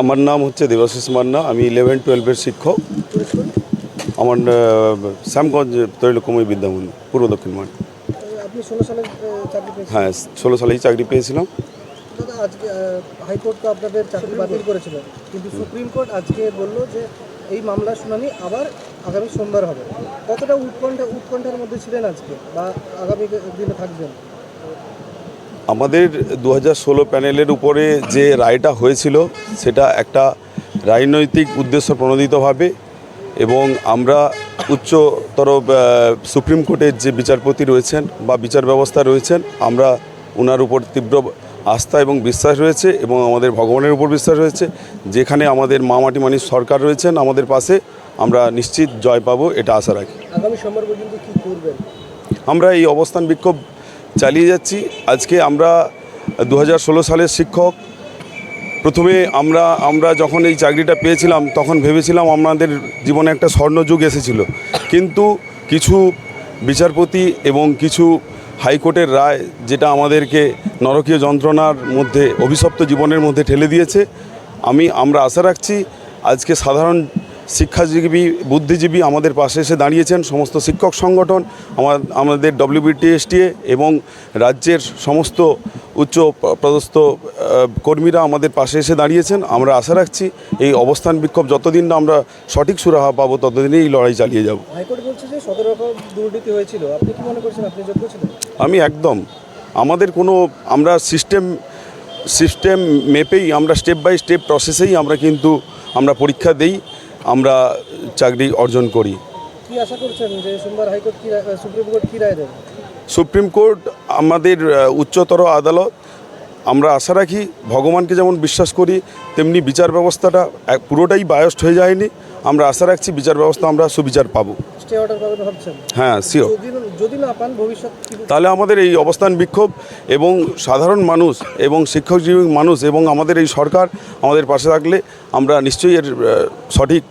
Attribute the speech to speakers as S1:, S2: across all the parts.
S1: আমার নাম হচ্ছে দেবাশিস মান্না আমি ইলেভেন টুয়েলভের শিক্ষক। আমার শ্যামগঞ্জ তৈলকুমী বিদ্যামন্দির পূর্ব দক্ষিণ মাঠ।
S2: আপনি ষোলো সালে চাকরি পেয়েছেন
S1: হ্যাঁ ষোলো সালেই চাকরি পেয়েছিলাম।
S2: দাদা আজকে হাইকোর্ট তো আপনাদের চাকরি বাতিল করেছিল কিন্তু সুপ্রিম কোর্ট আজকে বলল যে এই মামলার শুনানি আবার আগামী সোমবার হবে। কতটা উৎকণ্ঠা উৎকণ্ঠার মধ্যে ছিলেন আজকে বা আগামী দিনে থাকবেন?
S1: আমাদের দু হাজার ষোলো প্যানেলের উপরে যে রায়টা হয়েছিল সেটা একটা রাজনৈতিক উদ্দেশ্য প্রণোদিতভাবে এবং আমরা উচ্চতর সুপ্রিম কোর্টের যে বিচারপতি রয়েছেন বা বিচার ব্যবস্থা রয়েছেন আমরা ওনার উপর তীব্র আস্থা এবং বিশ্বাস রয়েছে এবং আমাদের ভগবানের উপর বিশ্বাস রয়েছে। যেখানে আমাদের মা মাটি মানিস সরকার রয়েছেন আমাদের পাশে আমরা নিশ্চিত জয় পাবো এটা আশা রাখি।
S2: আগামী সোমবার পর্যন্ত কি করবেন?
S1: আমরা এই অবস্থান বিক্ষোভ চালিয়ে যাচ্ছি। আজকে আমরা দু হাজার ষোলো সালের শিক্ষক। প্রথমে আমরা আমরা যখন এই চাকরিটা পেয়েছিলাম, তখন ভেবেছিলাম আমাদের জীবনে একটা স্বর্ণযুগ এসেছিল। কিন্তু কিছু বিচারপতি এবং কিছু হাইকোর্টের রায় যেটা আমাদেরকে নরকীয় যন্ত্রণার মধ্যে, অভিশপ্ত জীবনের মধ্যে ঠেলে দিয়েছে। আমি, আমরা আশা রাখছি, আজকে সাধারণ শিক্ষাজীবী বুদ্ধিজীবী আমাদের পাশে এসে দাঁড়িয়েছেন সমস্ত শিক্ষক সংগঠন আমার আমাদের ডব্লিউবিটিএসটিএ এবং রাজ্যের সমস্ত উচ্চ পদস্থ কর্মীরা আমাদের পাশে এসে দাঁড়িয়েছেন। আমরা আশা রাখছি এই অবস্থান বিক্ষোভ যতদিন না আমরা সঠিক সুরাহা পাবো ততদিনই এই লড়াই চালিয়ে যাব। আমি একদম। আমাদের কোনো আমরা সিস্টেম সিস্টেম মেপেই আমরা স্টেপ বাই স্টেপ প্রসেসেই আমরা কিন্তু আমরা পরীক্ষা দেই। আমরা চাকরি অর্জন করি।
S2: কি আশা করছেন যে সোমবার হাইকোর্ট কি রায়- সুপ্রিম কোর্ট কি রায় দেবে?
S1: সুপ্রিম কোর্ট আমাদের উচ্চতর আদালত। আমরা আশা রাখি ভগবানকে যেমন বিশ্বাস করি তেমনি বিচার ব্যবস্থাটা পুরোটাই বায়স্ট হয়ে যায়নি। আমরা আশা রাখছি বিচার ব্যবস্থা আমরা সুবিচার পাবো।
S2: স্টে অর্ডার পাবেন ভাবছেন?
S1: হ্যাঁ শিওর
S2: যদি যদি না পান ভবিষ্যৎ
S1: তাহলে আমাদের এই অবস্থান বিক্ষোভ এবং সাধারণ মানুষ এবং শিক্ষকজীবী মানুষ এবং আমাদের এই সরকার আমাদের পাশে থাকলে আমরা নিশ্চয়ই এর সঠিক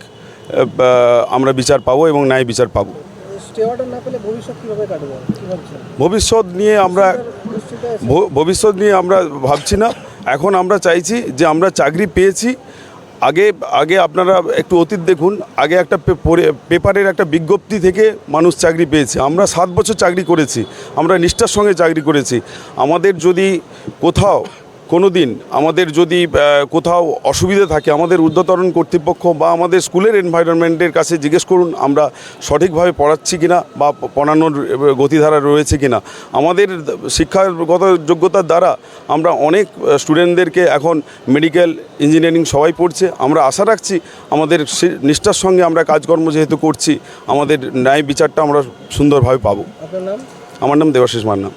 S1: আমরা বিচার পাবো এবং ন্যায় বিচার পাবো।
S2: ভবিষ্যৎ
S1: নিয়ে আমরা ভবিষ্যৎ নিয়ে আমরা ভাবছি না। এখন আমরা চাইছি যে আমরা চাকরি পেয়েছি আগে আগে আপনারা একটু অতীত দেখুন, আগে একটা পেপারের একটা বিজ্ঞপ্তি থেকে মানুষ চাকরি পেয়েছে। আমরা সাত বছর চাকরি করেছি, আমরা নিষ্ঠার সঙ্গে চাকরি করেছি। আমাদের যদি কোথাও কোনো দিন আমাদের যদি কোথাও অসুবিধা থাকে আমাদের ঊর্ধ্বতন কর্তৃপক্ষ বা আমাদের স্কুলের এনভায়রনমেন্টের কাছে জিজ্ঞেস করুন আমরা সঠিকভাবে পড়াচ্ছি কিনা বা পড়ানোর গতিধারা রয়েছে কিনা। আমাদের শিক্ষাগত যোগ্যতার দ্বারা আমরা অনেক স্টুডেন্টদেরকে এখন মেডিকেল ইঞ্জিনিয়ারিং সবাই পড়ছে। আমরা আশা রাখছি আমাদের সে- নিষ্ঠার সঙ্গে আমরা কাজকর্ম যেহেতু করছি আমাদের ন্যায় বিচারটা আমরা সুন্দরভাবে পাবো। আমার নাম দেবাশিস মান্না।